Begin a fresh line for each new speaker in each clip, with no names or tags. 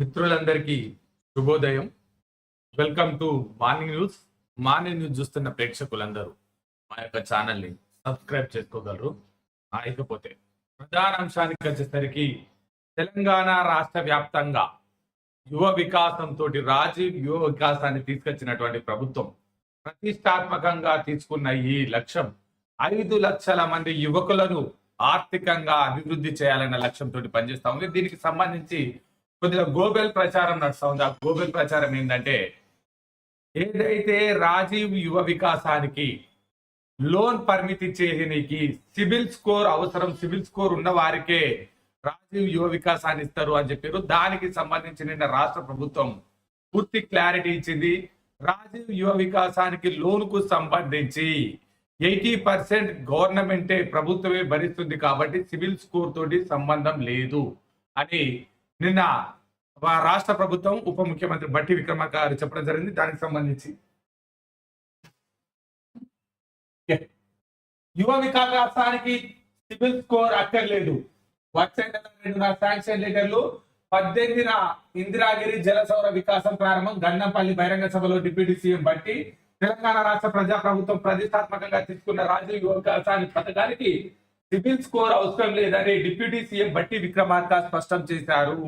మిత్రులందరికీ శుభోదయం. Welcome to morning news morning news చూస్తున్న ప్రేక్షకులందరూ మా యొక్క ఛానల్ని సబ్స్క్రైబ్ చేసుకోగలరు ఆ, ఇకపోతే ప్రధాన అంశానికి వచ్చేసరికి తెలంగాణ రాష్ట్ర వ్యాప్తంగా యువ వికాసంతో రాజీవ్ యువ వికాసాన్ని తీసుకొచ్చినటువంటి ప్రభుత్వం ప్రతిష్టాత్మకంగా తీసుకున్న ఈ లక్ష్యం ఐదు లక్షల మంది యువకులను ఆర్థికంగా అభివృద్ధి చేయాలన్న లక్ష్యంతో పనిచేస్తా ఉంది. దీనికి సంబంధించి కొద్దిగా గోబెల్ ప్రచారం నడుస్తూ ఉంది. ఆ గోబెల్ ప్రచారం ఏంటంటే ఏదైతే రాజీవ్ యువ వికాసానికి లోన్ పరిమితి చేయడానికి సిబిల్ స్కోర్ అవసరం సిబిల్ స్కోర్ ఉన్న వారికే రాజీవ్ యువ వికాసాన్ని ఇస్తారు అని చెప్పారు. దానికి సంబంధించి నిన్న రాష్ట్ర ప్రభుత్వం పూర్తి క్లారిటీ ఇచ్చింది. రాజీవ్ యువ వికాసానికి లోన్కు సంబంధించి ఎయిటీ పర్సెంట్ గవర్నమెంటే ప్రభుత్వమే భరిస్తుంది కాబట్టి సివిల్ స్కోర్ తోటి సంబంధం లేదు అని నిన్న రాష్ట్ర ప్రభుత్వం ఉప ముఖ్యమంత్రి బట్టి విక్రమార్క గారు చెప్పడం జరిగింది. దానికి సంబంధించి యువ వికాసానికి సివిల్ స్కోర్ అక్కర్లేదు. శాంక్షన్ లెటర్లు పద్దెనిమిదిన ఇందిరాగిరి జలసౌర వికాసం ప్రారంభం గన్నంపల్లి బహిరంగ సభలో డిప్యూటీ సీఎం బట్టి తెలంగాణ రాష్ట్ర ప్రజా ప్రభుత్వం ప్రతిష్టాత్మకంగా తీసుకున్న రాజీవ్ యువ వికాసాన్ని పథకానికి సివిల్ స్కోర్ అవసరం లేదని డిప్యూటీ సీఎం బట్టి విక్రమార్క స్పష్టం చేశారు.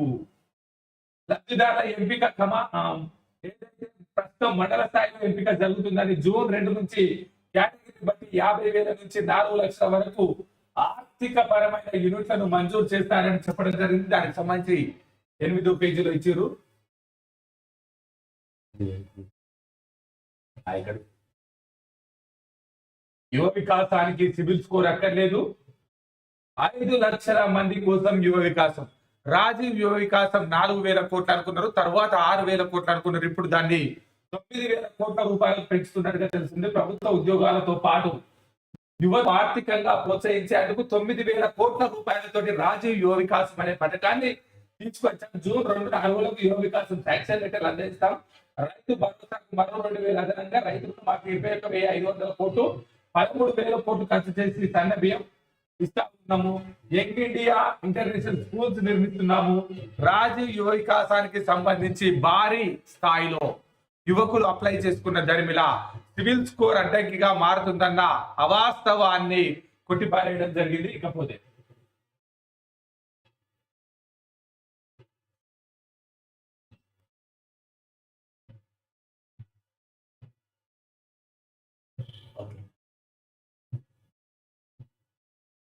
లబ్ధిదారుల ఎంపిక క్రమ ఏదైతే ప్రస్తుతం మండల స్థాయిలో ఎంపిక జరుగుతుందని జూన్ రెండు నుంచి కేటగిరీ బట్టి యాభై వేల నుంచి నాలుగు లక్షల వరకు ఆర్థిక పరమైన యూనిట్లను మంజూరు చేస్తారని చెప్పడం జరిగింది. దానికి సంబంధించి ఎనిమిదో పేజీలో ఇచ్చారు. ఇక్కడ. యువ వికాసానికి సివిల్ స్కోర్ అక్కర్లేదు. ఐదు లక్షల మంది కోసం యువ వికాసం. రాజీవ్ యువ వికాసం నాలుగు వేల కోట్లు అనుకున్నారు తర్వాత ఆరు వేల కోట్లు అనుకున్నారు. ఇప్పుడు దాన్ని తొమ్మిది వేల కోట్ల రూపాయలు పెంచుతున్నట్టుగా తెలిసింది ప్రభుత్వ ఉద్యోగాలతో పాటు యువ ఆర్థికంగా ప్రోత్సహించేందుకు తొమ్మిది వేల కోట్ల రూపాయలతోటి రాజీవ్ యువ వికాసం అనే పథకాన్ని తీసుకొచ్చాం జూన్ రెండు నాలుగులకు యువ వికాసం శాంక్షన్ లెటర్లు అందిస్తాం. రైతు భరోసాకు మరో రెండు వేల అదనంగా రైతులకు మాకు ఇరవై ఒక వెయ్యి ఐదు వందల కోట్లు పదమూడు వేల కోట్లు ఖర్చు చేసి సన్న బియ్యం ఇస్తా ఉన్నాము. యంగ్ ఇండియా ఇంటర్నేషనల్ స్కూల్స్ నిర్మిస్తున్నాము. రాజీవ్ యువ వికాసానికి సంబంధించి భారీ స్థాయిలో యువకులు అప్లై చేసుకున్న దరిమిల సివిల్ స్కోర్ అడ్డంకిగా మారుతుందన్న అవాస్తవాన్ని కొట్టిపారేయడం జరిగింది. ఇకపోతే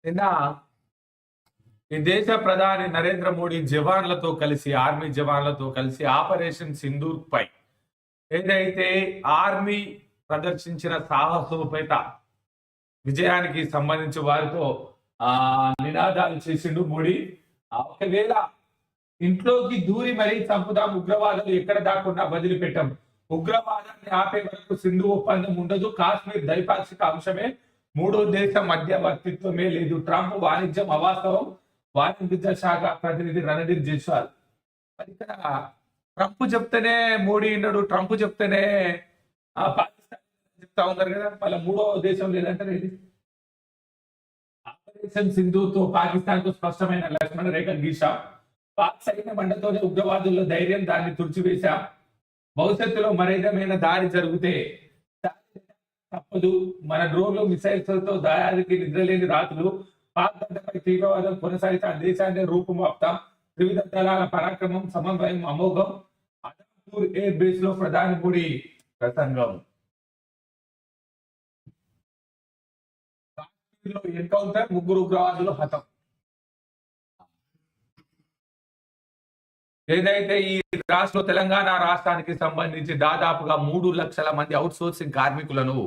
నిన్న ఈ దేశ ప్రధాని నరేంద్ర మోడీ జవాన్లతో కలిసి ఆర్మీ జవాన్లతో కలిసి ఆపరేషన్ సింధూర్ పై ఏదైతే ఆర్మీ ప్రదర్శించిన సాహసోపేత విజయానికి సంబంధించి వారితో ఆ నినాదాలు చేసిండు మోడీ. ఒకవేళ ఇంట్లోకి దూరి మరీ చంపుదాం ఉగ్రవాదులు ఎక్కడ దాక్కున్నా వదిలిపెట్టాం. ఉగ్రవాదాన్ని ఆపే వరకు సింధు ఒప్పందం ఉండదు. కాశ్మీర్ ద్వైపాక్షిక అంశమే. మూడో దేశ మధ్యవర్తిత్వమే లేదు. ట్రంప్ వాణిజ్యం అవాస్తవం. వాణిజ్య శాఖ ప్రతినిధి రణధీర్ జైస్వాల్. మరి ఇక్కడ ట్రంప్ చెప్తేనే మోడీ ఉన్నాడు ట్రంప్ చెప్తేనే ఆ పాకిస్తాన్ చెప్తా ఉన్నారు కదా. మళ్ళీ మూడో దేశం లేదంటారు ఇది ఆపరేషన్ సింధుతో పాకిస్తాన్కు స్పష్టమైన లక్ష్మణ రేఖ గీసా పాక్ సైన్య మండతోనే ఉగ్రవాదుల్లో ధైర్యం దాన్ని తుడిచివేశాం. భవిష్యత్తులో మరేదమైన దారి జరిగితే తప్పదు. మన డ్రోన్లు మిసైల్స్తో దాయాదికి నిద్రలేని రాత్రులు పాక్ గడ్డపై తీవ్రవాదం కొనసాగితే ఆ దేశాన్ని రూపుమాపుతాం. త్రివిధ దళాల పరాక్రమం సమన్వయం అమోఘం. అదంపూర్ ఎయిర్ బేస్లో ప్రధాని మోడీ ప్రసంగం. కాశ్మీర్లో ఎన్కౌంటర్ ముగ్గురు ఉగ్రవాదులు హతం. ఏదైతే ఈ రాష్ట్ర తెలంగాణ రాష్ట్రానికి సంబంధించి దాదాపుగా మూడు లక్షల మంది అవుట్ సోర్సింగ్ కార్మికులను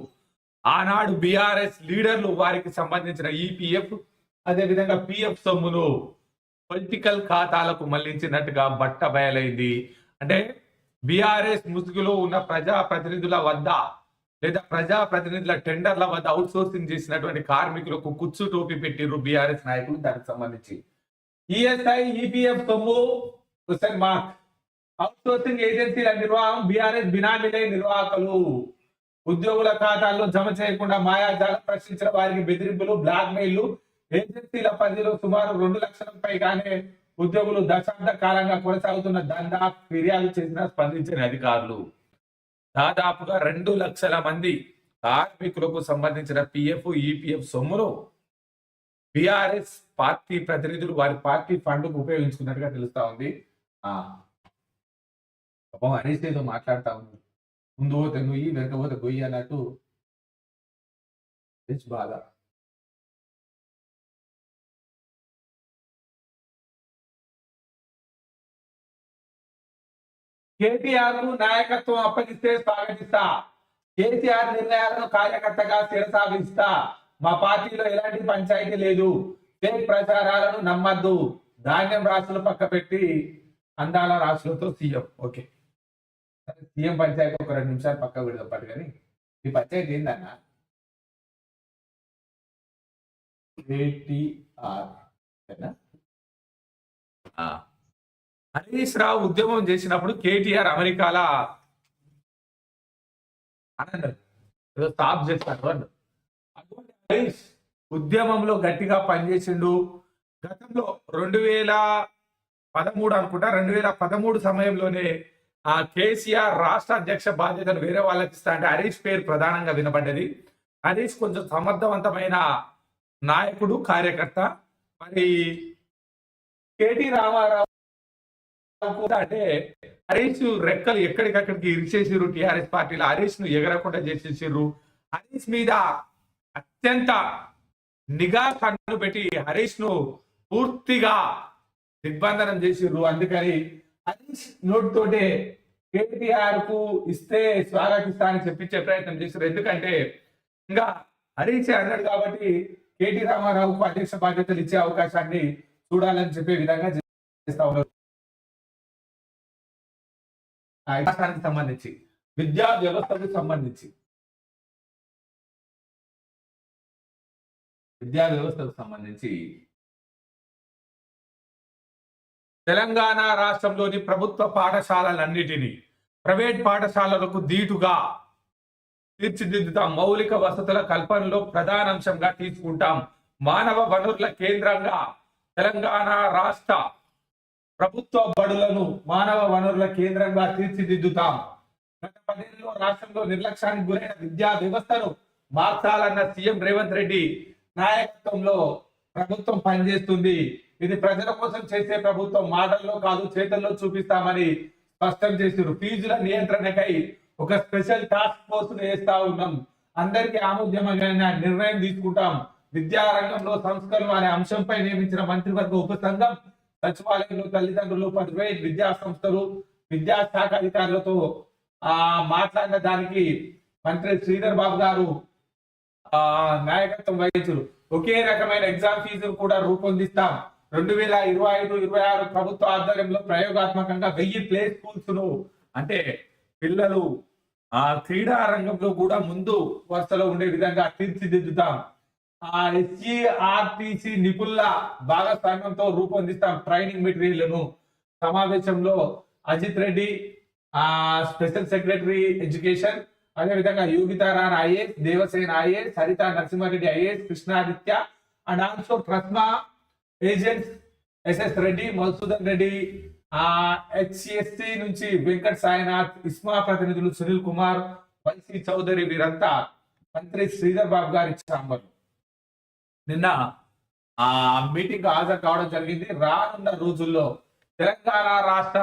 ఆనాడు బీఆర్ఎస్ లీడర్లు వారికి సంబంధించిన ఈపీఎఫ్ అదేవిధంగా పిఎఫ్ సొమ్మును పొలిటికల్ ఖాతాలకు మళ్ళించినట్టుగా బట్ట బయలైంది. అంటే బీఆర్ఎస్ ముసుగులో ఉన్న ప్రజా ప్రతినిధుల వద్ద లేదా ప్రజా ప్రతినిధుల టెండర్ల వద్ద అవుట్ సోర్సింగ్ చేసినటువంటి కార్మికులకు కుచ్చు టోపీ పెట్టిర్రు బీఆర్ఎస్ నాయకులు. దానికి సంబంధించి ఈఎస్ఐ ఈపీఎఫ్ సొమ్ము క్వశ్చన్ మార్క్ అవుట్సోర్సింగ్ ఏజెన్సీల నిర్వాహం బీఆర్ఎస్ బినామీలే నిర్వాహకులు. ఉద్యోగుల ఖాతాల్లో జమ చేయకుండా మాయాజాలం ప్రశ్నించిన వారికి బెదిరింపులు బ్లాక్ మెయిల్లు ఏజెన్సీల పరిధిలో సుమారు రెండు లక్షల పైగానే ఉద్యోగులు దశాబ్ద కాలంగా కొనసాగుతున్న దందా ఫిర్యాదు చేసిన స్పందించిన అధికారులు. దాదాపుగా రెండు లక్షల మంది కార్మికులకు సంబంధించిన పిఎఫ్ ఈపీఎఫ్ సొమ్మును బిఆర్ఎస్ పార్టీ ప్రతినిధులు వారి పార్టీ ఫండ్కు ఉపయోగించుకున్నట్టుగా తెలుస్తా ఉంది. పాపం హరీష్ ఏదో మాట్లాడుతా ముందు పోతే నుయ్యి వెనక పోతే గొయ్యి అన్నట్టు. హరీష్ బాధ. కేటీఆర్ను నాయకత్వం అప్పగిస్తే స్వాగతిస్తా. కేసీఆర్ నిర్ణయాలను కార్యకర్తగా శిరసాగిస్తా మా పార్టీలో ఎలాంటి పంచాయతీ లేదు. ఫేక్ ప్రచారాలను నమ్మద్దు. ధాన్యం రాసులు పక్క పెట్టి అందాల రాశులతో సీఎం. ఓకే. సీఎం పంచాయతీ ఒక రెండు నిమిషాలు పక్క పెడదాం పట్టు కానీ ఈ పంచాయతీ ఏందన్న? ఆ. హరీష్ రావు ఉద్యమం చేసినప్పుడు కేటీఆర్ అమెరికాల అనండి ఏదో స్టాప్ చేస్తాడు అటువంటి హరీష్ ఉద్యమంలో గట్టిగా పనిచేసిండు. గతంలో రెండు వేల పదమూడు అనుకుంటా. రెండు వేల పదమూడు సమయంలోనే ఆ కేసీఆర్ రాష్ట్ర అధ్యక్ష బాధ్యతను వేరే వాళ్ళకి ఇస్తా అంటే హరీష్ పేరు ప్రధానంగా వినబడ్డది హరీష్ కొంచెం సమర్థవంతమైన నాయకుడు కార్యకర్త. మరి కేటీ రామారావు అంటే హరీష్ రెక్కలు ఎక్కడికక్కడికి ఇరిచేసిర్రు టిఆర్ఎస్ పార్టీలో. హరీష్ను ఎగరకుండా చేసేసిర్రు. హరీష్ మీద అత్యంత నిఘా కన్ను పెట్టి హరీష్ను పూర్తిగా దిగ్బంధనం చేసిర్రు. అందుకని హరీష్ నోటితోటే కేటీఆర్కు ఇస్తే స్వాగతిస్తా అని చెప్పించే ప్రయత్నం చేశారు ఎందుకంటే ఇంకా హరీష్ అన్నాడు కాబట్టి కేటీ రామారావుకు అధ్యక్ష బాధ్యతలు ఇచ్చే అవకాశాన్ని చూడాలని చెప్పే విధంగా చేస్తా ఉన్నారు. ఆ రాష్ట్రానికి సంబంధించి విద్యా వ్యవస్థకు సంబంధించి. విద్యా వ్యవస్థకు సంబంధించి తెలంగాణ రాష్ట్రంలోని ప్రభుత్వ పాఠశాలలన్నిటినీ ప్రైవేట్ పాఠశాలలకు దీటుగా తీర్చిదిద్దుతాం. మౌలిక వసతుల కల్పనలో ప్రధానాంశంగా తీసుకుంటాం. మానవ వనరుల కేంద్రంగా తెలంగాణ రాష్ట్ర ప్రభుత్వ బడులను మానవ వనరుల కేంద్రంగా తీర్చిదిద్దుతాం. గత పదేళ్ళలో రాష్ట్రంలో నిర్లక్ష్యానికి గురైన విద్యా వ్యవస్థను మార్చాలన్న సీఎం రేవంత్ రెడ్డి నాయకత్వంలో ప్రభుత్వం పనిచేస్తుంది. ఇది ప్రజల కోసం చేసే ప్రభుత్వం మాటల్లో కాదు చేతల్లో చూపిస్తామని స్పష్టం చేశారు ఫీజుల నియంత్రణకై ఒక స్పెషల్ టాస్క్ ఫోర్స్ వేస్తా ఉన్నాం. అందరికీ ఆమోద్యమైన నిర్ణయం తీసుకుంటాం. విద్యారంగంలో సంస్కరణలు అనే అంశంపై నియమించిన మంత్రివర్గ ఉప సంఘం సచివాలయంలో తల్లిదండ్రులు ప్రైవేట్ విద్యా సంస్థలు విద్యా శాఖ అధికారులతో ఆ మాట్లాడిన దానికి మంత్రి శ్రీధర్ బాబు గారు ఆ నాయకత్వం వహించారు. ఒకే రకమైన ఎగ్జామ్ ఫీజులు కూడా రూపొందిస్తాం. రెండు వేల ఇరవై ఐదు ఇరవై ఆరు ప్రభుత్వ ఆధ్వర్యంలో ప్రయోగాత్మకంగా వెయ్యి ప్లే స్కూల్స్ను అంటే పిల్లలు ఆ క్రీడా రంగంలో కూడా ముందు వరుసలో ఉండే విధంగా తీర్చిదిద్దుతాం. ఆ ఎస్జీఆర్టీసీ నిపుణుల భాగస్వామ్యంతో రూపొందిస్తాం ట్రైనింగ్ మెటీరియల్ను సమావేశంలో అజిత్ రెడ్డి ఆ స్పెషల్ సెక్రటరీ ఎడ్యుకేషన్ అదేవిధంగా Yogita Rana IAS Devasena IAS Haritha Narasimha Reddy IAS Krishnaditya and also TRSMA agent SS Reddy Madhusudan Reddy ఆ హెచ్సిఎస్సి నుంచి వెంకట్ సాయినాథ్ ఇస్మా ప్రతినిధులు సునీల్ కుమార్ వైసి చౌదరి వీరంతా మంత్రి శ్రీధర్ బాబు గారి చాంబర్ నిన్న ఆ మీటింగ్ హాజరు కావడం జరిగింది. రానున్న రోజుల్లో తెలంగాణ రాష్ట్ర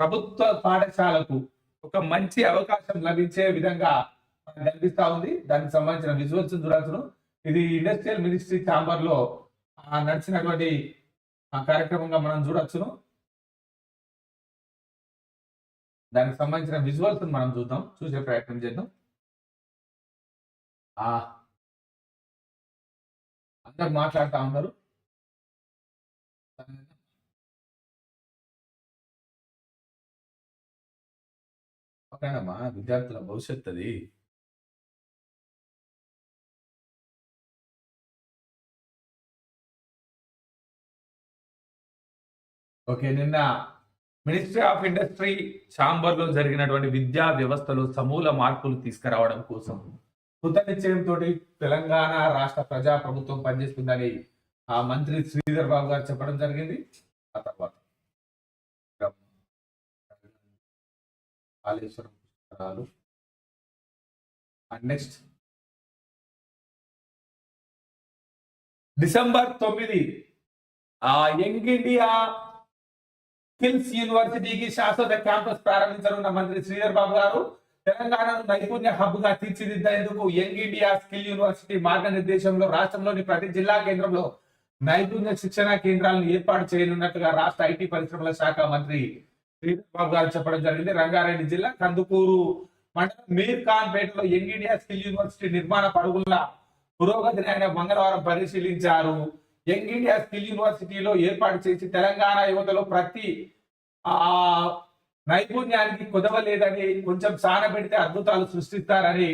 ప్రభుత్వ పాఠశాలకు ఒక మంచి అవకాశం లభించే విధంగా మనకు కనిపిస్తా ఉంది. దానికి సంబంధించిన విజువల్స్ చూడాల్సిన ఇది ఇండస్ట్రియల్ మినిస్ట్రీ ఛాంబర్లో నడిచినటువంటి ఆ కార్యక్రమంగా మనం చూడొచ్చును. దానికి సంబంధించిన విజువల్స్ మనం చూద్దాం. చూసే ప్రయత్నం చేద్దాం. ఆ. అందరు మాట్లాడుతూ ఉన్నారు. ఓకేనమ్మా విద్యార్థుల భవిష్యత్తు అది ఓకే నిన్న మినిస్ట్రీ ఆఫ్ ఇండస్ట్రీ ఛాంబర్లో జరిగినటువంటి విద్యా వ్యవస్థలో సమూల మార్పులు తీసుకురావడం కోసం కృత నిశ్చయంతో తెలంగాణ రాష్ట్ర ప్రజా ప్రభుత్వం పనిచేస్తుందని ఆ మంత్రి శ్రీధర్ బాబు గారు చెప్పడం జరిగింది. ఆ తర్వాత కాళేశ్వరం అండ్ నెక్స్ట్ డిసెంబర్ తొమ్మిది ఆ యంగ్ ఇండియా స్కిల్స్ యూనివర్సిటీకి శాశ్వత క్యాంపస్ ప్రారంభించనున్న మంత్రి శ్రీధర్ బాబు గారు తెలంగాణను నైపుణ్య హబ్గా తీర్చిదిద్దేందుకు యంగ్ ఇండియా స్కిల్ యూనివర్సిటీ మార్గనిర్దేశంలో రాష్ట్రంలోని ప్రతి జిల్లా కేంద్రంలో నైపుణ్య శిక్షణ కేంద్రాలను ఏర్పాటు చేయనున్నట్టుగా రాష్ట్ర ఐటీ పరిశ్రమల శాఖ మంత్రి శ్రీధర్ బాబు గారు చెప్పడం జరిగింది. రంగారెడ్డి జిల్లా కందుకూరు మండలం మీర్ ఖాన్ పేటలో యంగ్ ఇండియా స్కిల్ యూనివర్సిటీ నిర్మాణ పరుగుల పురోగతిని ఆయన మంగళవారం పరిశీలించారు. యంగ్ ఇండియా స్కిల్ యూనివర్సిటీలో ఏర్పాటు చేసి తెలంగాణ యువతలో ప్రతి ఆ నైపుణ్యానికి కుదవలేదని కొంచెం సాన పెడితే అద్భుతాలు సృష్టిస్తారని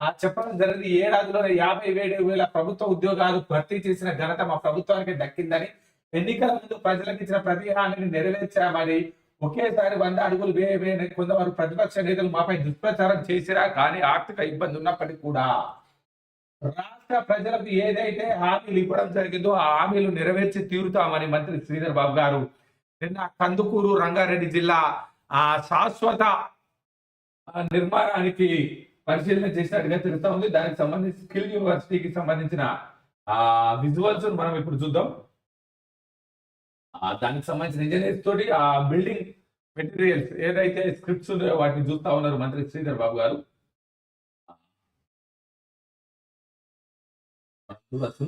ఆ చెప్పడం జరిగింది. ఏడాదిలోనే యాభై ఏడు వేల ప్రభుత్వ ఉద్యోగాలు భర్తీ చేసిన ఘనత మా ప్రభుత్వానికి దక్కిందని ఎన్నికల ముందు ప్రజలకు ఇచ్చిన ప్రతి హామీని నెరవేర్చామని ఒకేసారి వంద అడుగులు వేయని కొంతవారు ప్రతిపక్ష నేతలు మాపై దుష్ప్రచారం చేసిరా కానీ ఆర్థిక ఇబ్బంది ఉన్నప్పటికీ కూడా రాష్ట్ర ప్రజలకు ఏదైతే హామీలు ఇవ్వడం జరిగిందో ఆ హామీలు నెరవేర్చి తీరుతామని మంత్రి శ్రీధర్ బాబు గారు నిన్న కందుకూరు రంగారెడ్డి జిల్లా ఆ శాశ్వత ఆ, నిర్మాణానికి పరిశీలన చేసినట్టుగా తెలుస్తా ఉంది. దానికి సంబంధించి స్కిల్ యూనివర్సిటీకి సంబంధించిన ఆ విజువల్స్ మనం ఇప్పుడు చూద్దాం. దానికి సంబంధించిన ఇంజనీర్స్ తోటి ఆ బిల్డింగ్ మెటీరియల్స్ ఏదైతే స్క్రిప్ట్స్ ఉన్నాయో వాటిని చూస్తా ఉన్నారు మంత్రి శ్రీధర్ బాబు గారు. చూడొచ్చు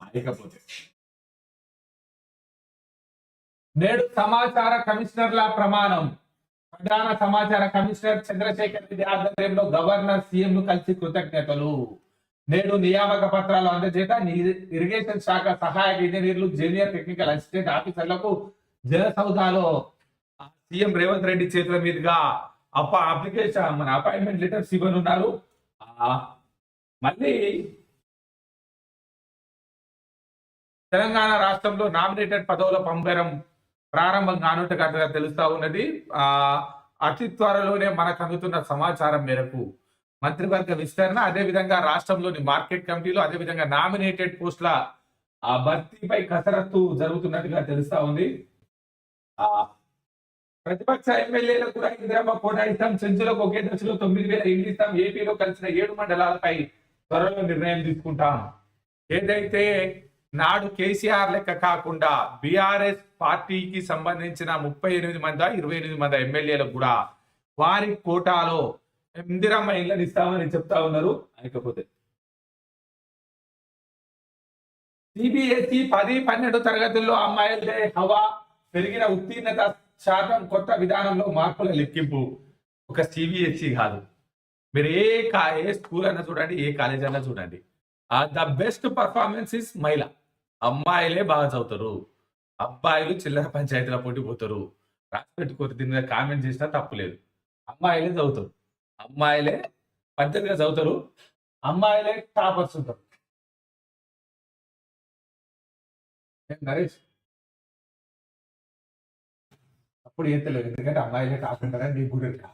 లేకపోతే నేడు సమాచార కమిషనర్ల ప్రమాణం. ప్రధాన సమాచార కమిషనర్ చంద్రశేఖర్ రెడ్డి ఆధ్వర్యంలో గవర్నర్ సీఎం ను కలిసి కృతజ్ఞతలు. నేడు నియామక పత్రాలు అందజేత ఇరిగేషన్ శాఖ సహాయక ఇంజనీర్లు జూనియర్ టెక్నికల్ అసిస్టెంట్ ఆఫీసర్లకు జల సౌదాలో సీఎం రేవంత్ రెడ్డి చేతుల మీదుగా అప్ప అప్లికేషన్ మన అపాయింట్మెంట్ లెటర్స్ ఇవ్వనున్నారు మళ్ళీ తెలంగాణ రాష్ట్రంలో నామినేటెడ్ పదవుల పంపడం ప్రారంభం కానున్నట్టుగా తెలుస్తా ఉన్నది. ఆ అతి త్వరలోనే మనకు అందుతున్న సమాచారం మేరకు మంత్రివర్గ విస్తరణ అదే విధంగా రాష్ట్రంలోని మార్కెట్ కమిటీలు అదే విధంగా నామినేటెడ్ పోస్టుల ఆ భర్తీపై కసరత్తు జరుగుతున్నట్టుగా తెలుస్తా ఉంది. ఆ ప్రతిపక్ష ఎమ్మెల్యేలకు కూడా ఇందిరమ్మ కోటా ఇస్తాం. చెంచులకు ఒకే దశలో తొమ్మిది వేల ఇల్లు ఇస్తాం. ఏపీలో కలిసిన ఏడు మండలాలపై త్వరలో నిర్ణయం తీసుకుంటాం. ఏదైతే నాడు కేసీఆర్ లెక్క కాకుండా బీఆర్ఎస్ పార్టీకి సంబంధించిన ముప్పై ఎనిమిది మంది ఇరవై ఎనిమిది మంది ఎమ్మెల్యేలకు కూడా వారి కోటాలో ఇందిరమ్మ ఇళ్ళని ఇస్తామని చెప్తా ఉన్నారు. లేకపోతే సిబిఎస్ఈ పది పన్నెండు తరగతుల్లో అమ్మాయిలదే హవా. పెరిగిన ఉత్తీర్ణత శాతం కొత్త విధానంలో మార్పుల లెక్కింపు ఒక సిబిఎస్ఈ కాదు. మీరు ఏ కా ఏ స్కూల్ అయినా చూడండి ఏ కాలేజ్ అయినా చూడండి. ద బెస్ట్ పర్ఫార్మెన్స్ ఇస్ మహిళ. అమ్మాయిలే బాగా చదువుతారు. అబ్బాయిలు చిల్లర పంచాయతీల పోటీ పోతారు. రాసి పెట్టుకోరు దీని మీద కామెంట్ చేసినా తప్పులేదు అమ్మాయిలే చదువుతారు. అమ్మాయిలే పద్ధతిగా చదువుతారు. అమ్మాయిలే టాపర్స్ ఉంటారు. నరేష్? ఇప్పుడు ఏం తెలియదు. ఎందుకంటే అమ్మాయిలే టాప్ ఉంటారని నీకు కూడా తెలుసు.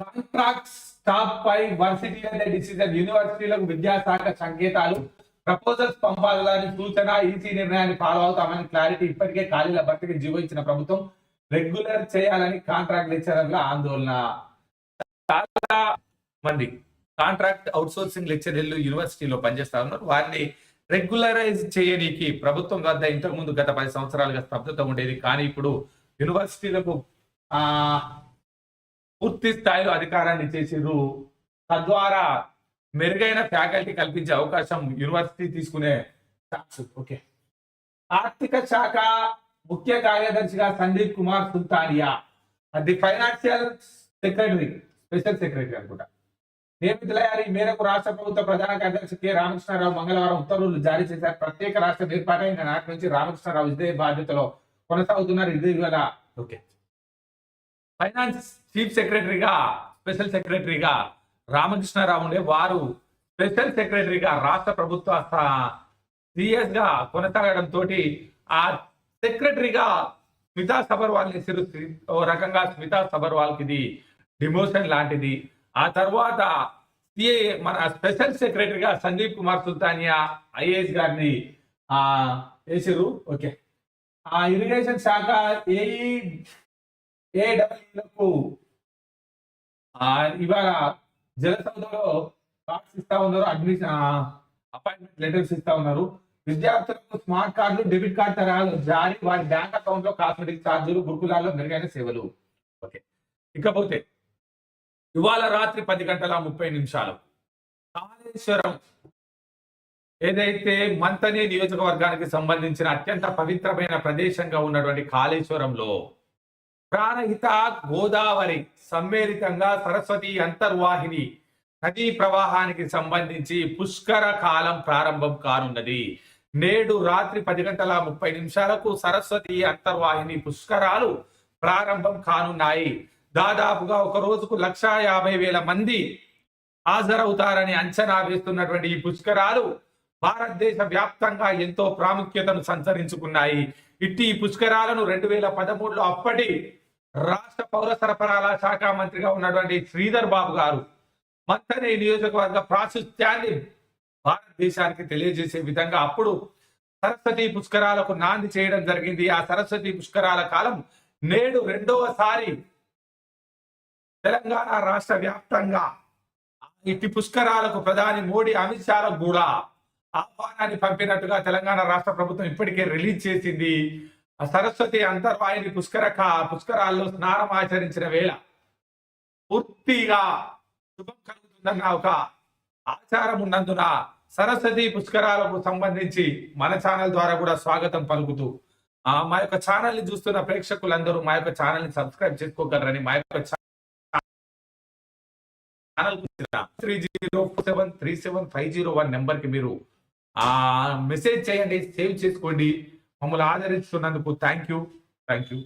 కాంట్రాక్ట్ స్టాప్ పై వర్సిటీ అనే డిసిజన్. యూనివర్సిటీలకు విద్యాశాఖ సంకేతాలు ప్రపోజల్స్ పంపాలని సూచన ఈసీ నిర్ణయాన్ని ఫాలో అవుతామని క్లారిటీ ఇప్పటికే ఖాళీల భర్తకి జీవో ఇచ్చిన ప్రభుత్వం రెగ్యులర్ చేయాలని కాంట్రాక్ట్ లెక్చరర్ల ఆందోళన. చాలా మంది కాంట్రాక్ట్ అవుట్సోర్సింగ్ లెక్చరర్లు యూనివర్సిటీలో పనిచేస్తా ఉన్నారు. వారిని రెగ్యులరైజ్ చేయడానికి ప్రభుత్వం వద్ద ఇంతకు ముందు గత పది సంవత్సరాలుగా స్తబ్దత ఉండేది. కానీ ఇప్పుడు యూనివర్సిటీలకు ఆ పూర్తి స్థాయిలో అధికారాన్ని చేసిరు తద్వారా మెరుగైన ఫ్యాకల్టీ కల్పించే అవకాశం యూనివర్సిటీ తీసుకునే ఛాన్స్. ఓకే. ఆర్థిక శాఖ ముఖ్య కార్యదర్శిగా సందీప్ కుమార్ సుల్తానియా. అది ఫైనాన్షియల్ సెక్రటరీ స్పెషల్ సెక్రటరీ అనుకుంటా. నియమితులయ్యారు ఈ మేరకు రాష్ట్ర ప్రభుత్వ ప్రధాన కార్యదర్శి కె రామకృష్ణారావు మంగళవారం ఉత్తర్వులు జారీ చేశారు. ప్రత్యేక రాష్ట్రం ఏర్పాటైన నాటి నుంచి రామకృష్ణారావు ఇదే బాధ్యతలో కొనసాగుతున్నారు. ఇది ఇవాళ ఓకే. ఫైనాన్స్ చీఫ్ సెక్రటరీగా స్పెషల్ సెక్రటరీగా రామకృష్ణారావు ఉండే వారు స్పెషల్ సెక్రటరీగా రాష్ట్ర ప్రభుత్వ సిఎస్గా కొనసాగడం తోటి ఆ సెక్రటరీగా స్మితా సబర్వాల్ని ఓ రకంగా స్మితా సబర్వాల్కి ఇది డిమోషన్ లాంటిది ఆ తర్వాత సిఏ మన స్పెషల్ సెక్రటరీగా సందీప్ కుమార్ సుల్తానియా ఐఏఎస్ గారిని వేసారు ఓకే. ఆ ఇరిగేషన్ శాఖ ఏఈ ఏడబ్ల్యూలకు ఇవాళ జలసౌధలో కార్డ్స్ ఇస్తా ఉన్నారు అడ్మిషన్ అపాయింట్మెంట్ లెటర్స్ ఇస్తా ఉన్నారు. విద్యార్థులకు స్మార్ట్ కార్డులు డెబిట్ కార్డు తరహాలు జారీ వారి బ్యాంక్ అకౌంట్లో కాస్మెటిక్ ఛార్జీలు గురుకులాల్లో మెరుగైన సేవలు. ఓకే. ఇకపోతే ఇవాళ రాత్రి పది గంటల ముప్పై నిమిషాలు. కాళేశ్వరం ఏదైతే మంతని నియోజకవర్గానికి సంబంధించిన అత్యంత పవిత్రమైన ప్రదేశంగా ఉన్నటువంటి కాళేశ్వరంలో ప్రాణహిత గోదావరి సమ్మేళితంగా సరస్వతి అంతర్వాహిని నదీ ప్రవాహానికి సంబంధించి పుష్కర కాలం ప్రారంభం కానున్నది. నేడు రాత్రి పది గంటల ముప్పై నిమిషాలకు సరస్వతి అంతర్వాహిని పుష్కరాలు ప్రారంభం కానున్నాయి. దాదాపుగా ఒక రోజుకు లక్షా యాభై వేల మంది హాజరవుతారని అంచనా వేస్తున్నటువంటి ఈ పుష్కరాలు భారతదేశ వ్యాప్తంగా ఎంతో ప్రాముఖ్యతను సంచరించుకున్నాయి. ఇట్టి ఈ పుష్కరాలను రెండు వేల పదమూడులో అప్పటి రాష్ట్ర పౌర సరఫరాల శాఖ మంత్రిగా ఉన్నటువంటి శ్రీధర్ బాబు గారు మంతనే నియోజకవర్గ ప్రాశస్త్యాన్ని భారతదేశానికి తెలియజేసే విధంగా అప్పుడు సరస్వతి పుష్కరాలకు నాంది చేయడం జరిగింది. ఆ సరస్వతి పుష్కరాల కాలం నేడు రెండవసారి తెలంగాణ రాష్ట్ర వ్యాప్తంగా ఇట్టి పుష్కరాలకు ప్రధాని మోడీ అమిత్ షాలకు కూడా ఆహ్వానాన్ని పంపినట్టుగా తెలంగాణ రాష్ట్ర ప్రభుత్వం ఇప్పటికే రిలీజ్ చేసింది. సరస్వతి అంతర్వాహిని పుష్కర పుష్కరాల్లో స్నానం ఆచరించిన వేళ పూర్తిగా శుభం కలుగుతుందన్న ఒక ఆచారం ఉన్నందున సరస్వతి పుష్కరాలకు సంబంధించి మన ఛానల్ ద్వారా కూడా స్వాగతం పలుకుతూ ఆ మా యొక్క ఛానల్ని చూస్తున్న ప్రేక్షకులందరూ మా యొక్క ఛానల్ని సబ్స్క్రైబ్ చేసుకోగలరని మా యొక్క channel three zero four seven three seven five zero one నెంబర్కి మీరు ఆ మెసేజ్ చేయండి సేవ్ చేసుకోండి. మమ్మల్ని ఆదరిస్తున్నందుకు థ్యాంక్ యూ థ్యాంక్ యూ